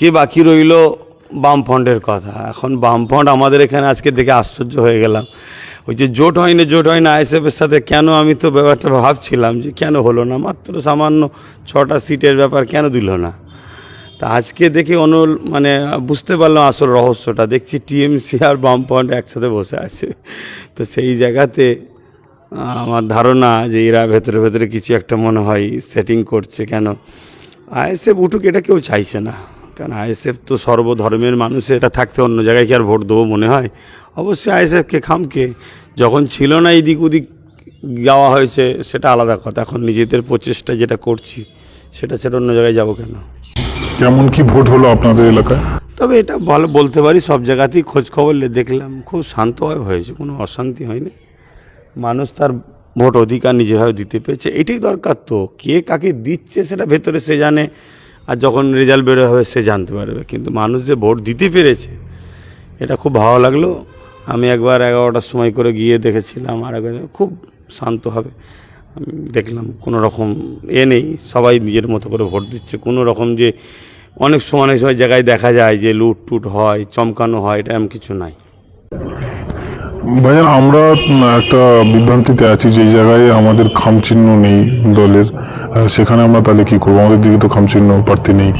আজকে বাকি রইল বামফ্রন্টের কথা? এখন বামফ্রন্ট আমাদের এখানে আজকে দেখে আশ্চর্য হয়ে গেলাম। ওই যে জোট হয়নি, জোট হয় না আইএসএফের সাথে কেন আমি তো ব্যাপারটা ভাবছিলাম যে কেন হলো না? মাত্র সামান্য ছটা সিটের ব্যাপার কেন দিল না? তা আজকে দেখে অনুল মানে বুঝতে পারলাম আসল রহস্যটা। দেখছি টিএমসি আর বামফ্রন্ট একসাথে বসে আছে। তো সেই জায়গাতে আমার ধারণা যে এরা ভেতরে ভেতরে কিছু একটা মনে হয় সেটিং করছে কেন? আইএসএফ উঠুক, এটা কেউ চাইছে না। কারণ আইএসএফ তো সর্বধর্মের মানুষ এটা থাকতে অন্য জায়গায় কি আর ভোট দেবো মনে হয়? অবশ্যই আইএসএফকে খামকে। যখন ছিল না এদিক ওদিক যাওয়া হয়েছে সেটা আলাদা কথা। এখন নিজেদের প্রচেষ্টা যেটা করছি সেটা সেটা অন্য জায়গায় যাব কেন? কেমন কি ভোট হলো আপনাদের এলাকায়? তবে এটা ভালো বলতে পারি সব জায়গাতেই খোঁজ খবর দেখলাম খুব শান্তভাবে হয়েছে কোনো অশান্তি হয়নি। মানুষ তার ভোট অধিকার নিজেভাবে দিতে পেরেছে এটাই দরকার তো। কে কাকে দিচ্ছে সেটা ভেতরে সে জানে আর যখন রেজাল্ট বেরো হবে, সে জানতে পারবে। কিন্তু মানুষ যে ভোট দিতে পেরেছে, এটা খুব ভালো লাগল। আমি একবার এগারোটার সময় করে গিয়ে দেখেছিলাম, আর একবার খুব শান্তভাবে আমি দেখলাম কোনো রকম এ নেই, সবাই নিজের মতো করে ভোট দিচ্ছে। কোনো রকম যে অনেক সময় অনেক সময় জায়গায় দেখা যায় যে লুট টুট হয়, চমকানো হয়, এটা এমন কিছু নাই। ভাইয়া, আমরা একটা বিভ্রান্তিতে আছি, যে জায়গায় আমাদের খামচিহ্ন নেই দলের। সেখানে আমরা তাহলে কি করব? আমাদের দিকে তো খামচিহ্ন প্রার্থী নেই।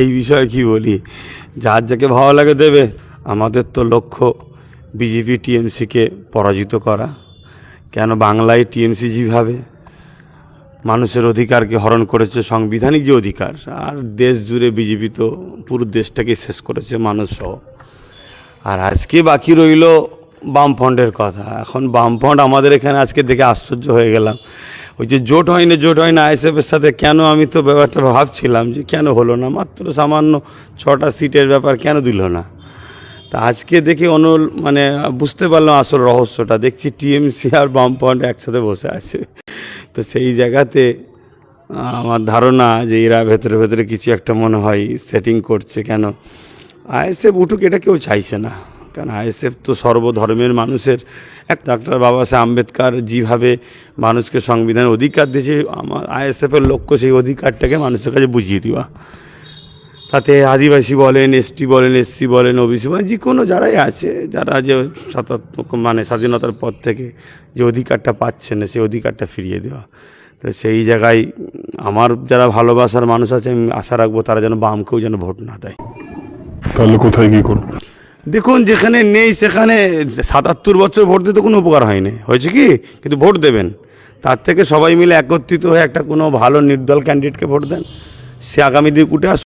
এই বিষয়ে কি বলি? যার যাকে ভালো লাগে দেবে। আমাদের তো লক্ষ্য বিজেপি টিএমসিকে পরাজিত করা। কেন বাংলায় টিএমসি যেভাবে মানুষের অধিকারকে হরণ করেছে, সাংবিধানিক যে অধিকার, আর দেশ জুড়ে বিজেপি তো পুরো দেশটাকে শেষ করেছে মানুষ সহ। আর আজকে বাকি রইল বামফ্রন্টের কথা। এখন বামফ্রন্ট আমাদের এখানে আজকে দেখে আশ্চর্য হয়ে গেলাম। ওই যে জোট হয়নি, জোট হয় না আইএসএফের সাথে কেন আমি তো ব্যাপারটা ভাবছিলাম যে কেন হলো না? মাত্র সামান্য ছটা সিটের ব্যাপার কেন দিল না? তা আজকে দেখে অনুল মানে বুঝতে পারলাম আসল রহস্যটা। দেখছি টিএমসি আর বামফ্রন্ট একসাথে বসে আছে। তো সেই জায়গাতে আমার ধারণা যে এরা ভেতরে ভেতরে কিছু একটা মনে হয় সেটিং করছে কেন? আইএসএফ উঠুক, এটা কেউ চাইছে না। কারণ আইএসএফ তো সর্বধর্মের মানুষের। এক ডাক্তার বাবা সাহেব আম্বেদকর যেভাবে মানুষকে সংবিধানের অধিকার দিয়েছে, আমার আইএসএফের লক্ষ্য সেই অধিকারটাকে মানুষের কাছে বুঝিয়ে দেওয়া। তাতে আদিবাসী বলেন, এসটি বলেন, এসসি বলেন, ওবিসি বলেন, যে কোনো যারাই আছে, যারা যে সাতাত্মক মানে স্বাধীনতার পর থেকে যে অধিকারটা পাচ্ছে না, সেই অধিকারটা ফিরিয়ে দেওয়া। তো সেই জায়গায় আমার যারা ভালোবাসার মানুষ আছে, আমি আশা রাখব তারা যেন বামকেও যেন ভোট না দেয়। তাহলে কোথায় কি করব? দেখুন, যেখানে নেই, সেখানে সাতাত্তর বছর ভোট দিতে কোনো উপকার হয়নি। হয়েছে কি? কিন্তু ভোট দেবেন। তার থেকে সবাই মিলে একত্রিত হয়ে একটা কোনো ভালো নির্দল ক্যান্ডিডেটকে ভোট দেন। সে আগামী দিন উঠে